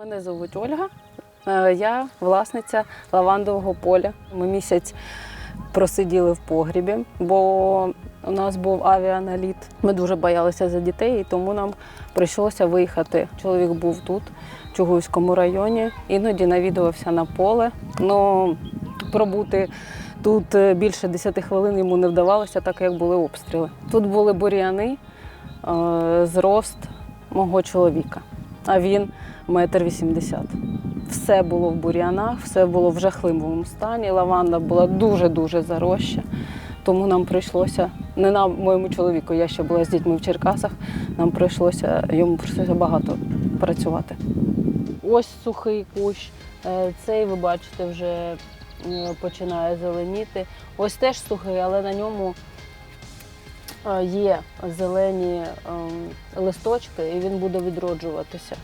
Мене звуть Ольга. Е, Я власниця лавандового поля. Ми місяць просиділи в погрібі, бо у нас був авіаналіт. Ми дуже боялися за дітей, і тому нам прийшлося виїхати. Чоловік був тут, в Чугуївському районі, іноді навідувався на поле. Ну, пробути тут е, більше 10 хвилин йому не вдавалося, так як були обстріли. Тут були бур'яни, е, зрост мого чоловіка, а він метр вісімдесят. Все було в бур'янах, все було в жахливому стані. Лаванда була дуже-дуже зароща. Тому нам прийшлося, не на моєму чоловіку, я ще була з дітьми в Черкасах, нам прийшлося йому прийшлося багато працювати. Ось сухий кущ, е, цей ви бачите вже е, починає зеленіти. Ось теж сухий, але на ньому є зелені ем, листочки, і він буде відроджуватися.